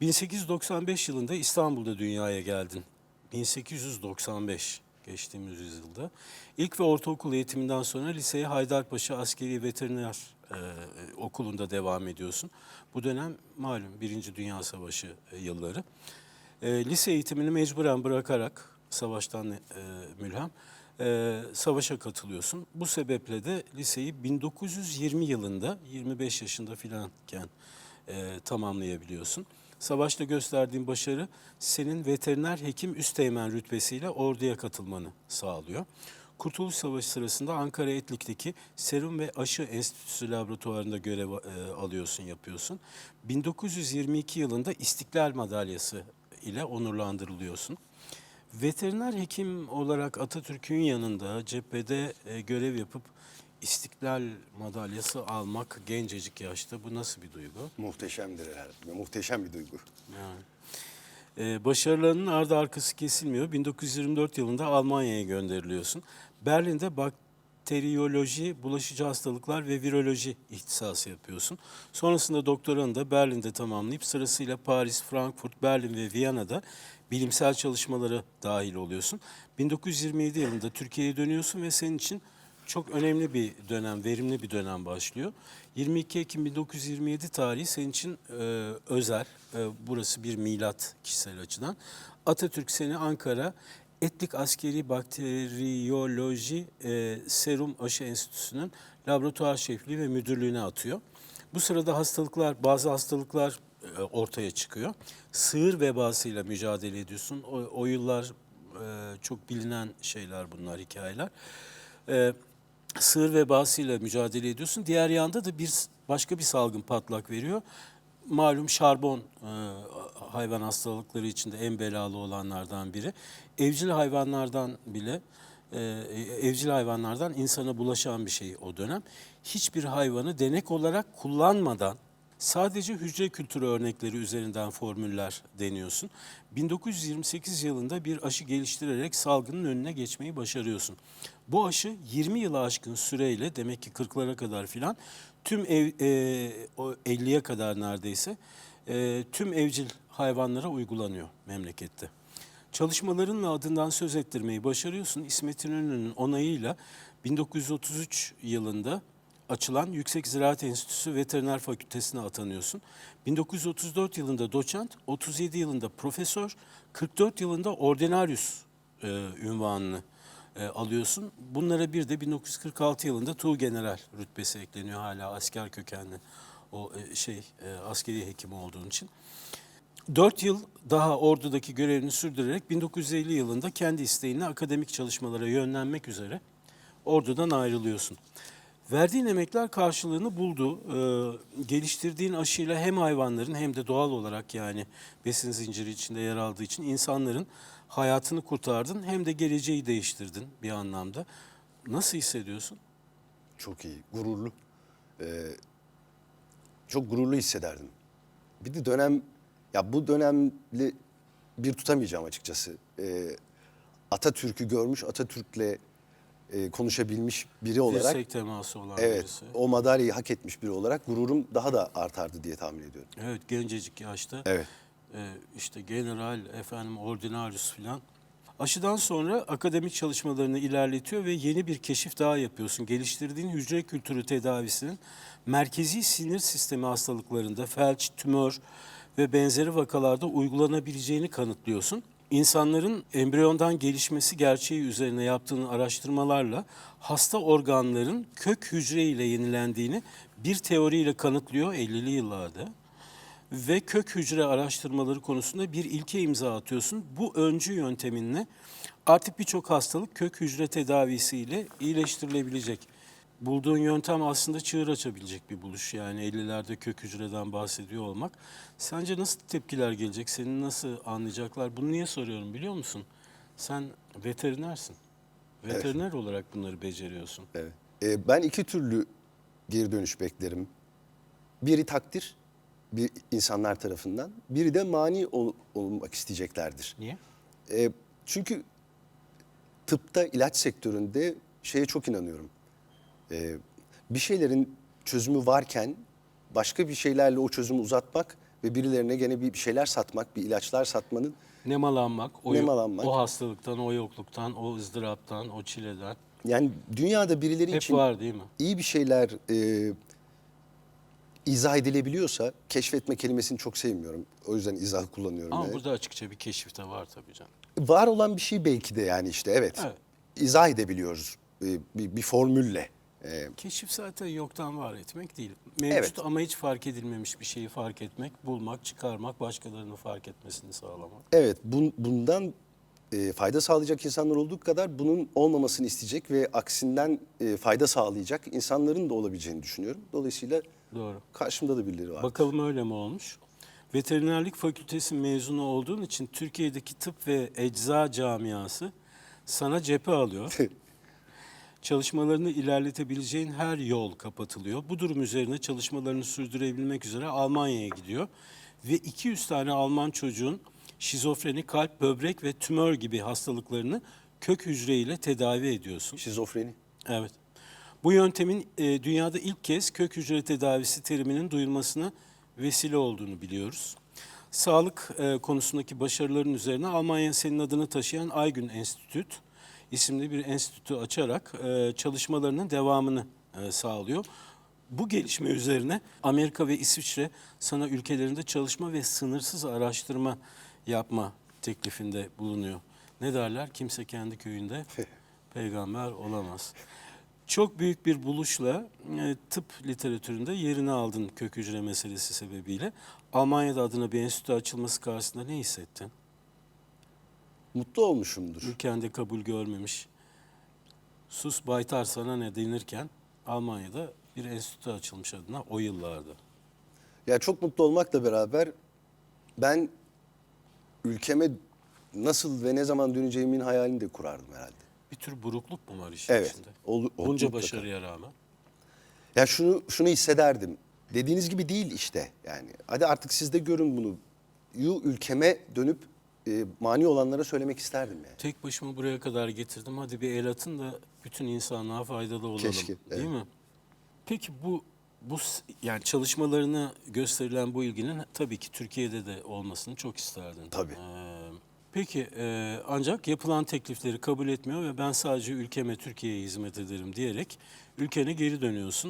1895 yılında İstanbul'da dünyaya geldin. 1895 geçtiğimiz yüzyılda. İlk ve ortaokul eğitiminden sonra liseye Haydarpaşa Askeri Veteriner e, Okulu'nda devam ediyorsun. Bu dönem malum Birinci Dünya Savaşı e, yılları. E, lise eğitimini mecburen bırakarak savaştan e, mülhem e, savaşa katılıyorsun. Bu sebeple de liseyi 1920 yılında 25 yaşında filanken e, tamamlayabiliyorsun. Savaşta gösterdiğin başarı senin veteriner hekim üsteğmen rütbesiyle orduya katılmanı sağlıyor. Kurtuluş Savaşı sırasında Ankara Etlik'teki Serum ve Aşı Enstitüsü laboratuvarında görev e, alıyorsun, yapıyorsun. 1922 yılında İstiklal Madalyası ile onurlandırılıyorsun. Veteriner hekim olarak Atatürk'ün yanında cephede e, görev yapıp İstiklal Madalyası almak gencecik yaşta bu nasıl bir duygu? Muhteşemdir herhalde. Muhteşem bir duygu. Yani. Ee, başarılarının ardı arkası kesilmiyor. 1924 yılında Almanya'ya gönderiliyorsun. Berlin'de bakteriyoloji, bulaşıcı hastalıklar ve viroloji ihtisası yapıyorsun. Sonrasında doktoranı da Berlin'de tamamlayıp sırasıyla Paris, Frankfurt, Berlin ve Viyana'da bilimsel çalışmalara dahil oluyorsun. 1927 yılında Türkiye'ye dönüyorsun ve senin için çok önemli bir dönem, verimli bir dönem başlıyor. 22 Ekim 1927 tarihi senin için e, özel. E, burası bir milat kişisel açıdan. Atatürk seni Ankara Etlik Askeri Bakteriyoloji e, Serum Aşı Enstitüsü'nün laboratuvar şefliği ve müdürlüğüne atıyor. Bu sırada hastalıklar, bazı hastalıklar e, ortaya çıkıyor. Sığır vebasıyla mücadele ediyorsun. O, o yıllar e, çok bilinen şeyler bunlar, hikayeler. E, sığır vebasıyla mücadele ediyorsun. Diğer yanda da bir başka bir salgın patlak veriyor. Malum şarbon e, hayvan hastalıkları içinde en belalı olanlardan biri. Evcil hayvanlardan bile e, evcil hayvanlardan insana bulaşan bir şey o dönem. Hiçbir hayvanı denek olarak kullanmadan sadece hücre kültürü örnekleri üzerinden formüller deniyorsun. 1928 yılında bir aşı geliştirerek salgının önüne geçmeyi başarıyorsun. Bu aşı 20 yılı aşkın süreyle demek ki 40'lara kadar filan tüm ev, e, o 50'ye kadar neredeyse e, tüm evcil hayvanlara uygulanıyor memlekette. Çalışmalarınla adından söz ettirmeyi başarıyorsun. İsmet İnönü'nün onayıyla 1933 yılında açılan Yüksek Ziraat Enstitüsü Veteriner Fakültesine atanıyorsun. 1934 yılında doçent, 37 yılında profesör, 44 yılında ordinarius e, ünvanını e, alıyorsun. Bunlara bir de 1946 yılında Tuğgeneral rütbesi ekleniyor hala asker kökenli o e, şey e, askeri hekimi olduğun için. 4 yıl daha ordudaki görevini sürdürerek 1950 yılında kendi isteğinle akademik çalışmalara yönlenmek üzere ordudan ayrılıyorsun. Verdiğin emekler karşılığını buldu. Ee, geliştirdiğin aşıyla hem hayvanların hem de doğal olarak yani besin zinciri içinde yer aldığı için insanların hayatını kurtardın hem de geleceği değiştirdin bir anlamda. Nasıl hissediyorsun? Çok iyi, gururlu. Ee, çok gururlu hissederdim. Bir de dönem, ya bu dönemli bir tutamayacağım açıkçası. Ee, Atatürk'ü görmüş, Atatürk'le e, konuşabilmiş biri olarak. Dirsek teması olan Evet, birisi. o madalyayı hak etmiş biri olarak gururum daha da artardı diye tahmin ediyorum. Evet gencecik yaşta. Evet. Ee, işte general, efendim ordinarius filan. Aşıdan sonra akademik çalışmalarını ilerletiyor ve yeni bir keşif daha yapıyorsun. Geliştirdiğin hücre kültürü tedavisinin merkezi sinir sistemi hastalıklarında felç, tümör ve benzeri vakalarda uygulanabileceğini kanıtlıyorsun. İnsanların embriyondan gelişmesi gerçeği üzerine yaptığın araştırmalarla hasta organların kök hücre ile yenilendiğini bir teoriyle kanıtlıyor 50'li yıllarda ve kök hücre araştırmaları konusunda bir ilke imza atıyorsun. Bu öncü yönteminle artık birçok hastalık kök hücre tedavisiyle iyileştirilebilecek. Bulduğun yöntem aslında çığır açabilecek bir buluş yani 50'lerde kök hücreden bahsediyor olmak. Sence nasıl tepkiler gelecek? Seni nasıl anlayacaklar? Bunu niye soruyorum biliyor musun? Sen veterinersin. Veteriner olarak bunları beceriyorsun. Evet. Ee, ben iki türlü geri dönüş beklerim. Biri takdir, bir insanlar tarafından. Biri de mani ol- olmak isteyeceklerdir. Niye? E, çünkü tıpta, ilaç sektöründe şeye çok inanıyorum. E, bir şeylerin çözümü varken başka bir şeylerle o çözümü uzatmak ve birilerine gene bir şeyler satmak, bir ilaçlar satmanın Nemalanmak, o, Nemalanmak. o hastalıktan, o yokluktan, o ızdıraptan, o çileden yani dünyada birileri hep için var değil mi? iyi bir şeyler e, izah edilebiliyorsa keşfetme kelimesini çok sevmiyorum. O yüzden izah kullanıyorum. Ama yani. burada açıkça bir keşif de var tabii canım. Var olan bir şey belki de yani işte evet. Evet. İzah edebiliyoruz e, bir, bir formülle. E, Keşif zaten yoktan var etmek değil. Mevcut Evet. ama hiç fark edilmemiş bir şeyi fark etmek, bulmak, çıkarmak, başkalarının fark etmesini sağlamak. evet bun- bundan e, fayda sağlayacak insanlar olduğu kadar bunun olmamasını isteyecek ve aksinden e, fayda sağlayacak insanların da olabileceğini düşünüyorum. Dolayısıyla Doğru. karşımda da birileri var. Bakalım öyle mi olmuş? Veterinerlik fakültesi mezunu olduğun için Türkiye'deki tıp ve ecza camiası sana cephe alıyor. Çalışmalarını ilerletebileceğin her yol kapatılıyor. Bu durum üzerine çalışmalarını sürdürebilmek üzere Almanya'ya gidiyor. Ve 200 tane Alman çocuğun şizofreni, kalp, böbrek ve tümör gibi hastalıklarını kök hücreyle tedavi ediyorsun. Şizofreni. Evet. Bu yöntemin e, dünyada ilk kez kök hücre tedavisi teriminin duyulmasına vesile olduğunu biliyoruz. Sağlık e, konusundaki başarıların üzerine Almanya senin adını taşıyan Aygün Enstitüt isimli bir enstitü açarak e, çalışmalarının devamını e, sağlıyor. Bu gelişme üzerine Amerika ve İsviçre sana ülkelerinde çalışma ve sınırsız araştırma yapma teklifinde bulunuyor. Ne derler? Kimse kendi köyünde peygamber olamaz. Çok büyük bir buluşla e, tıp literatüründe yerini aldın kök hücre meselesi sebebiyle. Almanya'da adına bir enstitü açılması karşısında ne hissettin? Mutlu olmuşumdur. Ülkende kabul görmemiş. Sus baytar sana ne denirken Almanya'da bir enstitü açılmış adına o yıllarda. Ya çok mutlu olmakla beraber ben ülkeme nasıl ve ne zaman döneceğimin hayalini de kurardım herhalde. Bir tür burukluk mu var işin Evet. içinde? ol- ol- Bunca başarıya rağmen. Ya şunu şunu hissederdim. Dediğiniz gibi değil işte. Yani hadi artık siz de görün bunu. Yu ülkeme dönüp e, mani olanlara söylemek isterdim yani. Tek başıma buraya kadar getirdim. Hadi bir el atın da bütün insanlığa faydalı olalım. Keşke, Değil evet. mi? Peki bu bu yani çalışmalarını gösterilen bu ilginin tabii ki Türkiye'de de olmasını çok isterdin. Tabii. Ee, peki e, ancak yapılan teklifleri kabul etmiyor ve ben sadece ülkeme Türkiye'ye hizmet ederim diyerek ülkene geri dönüyorsun.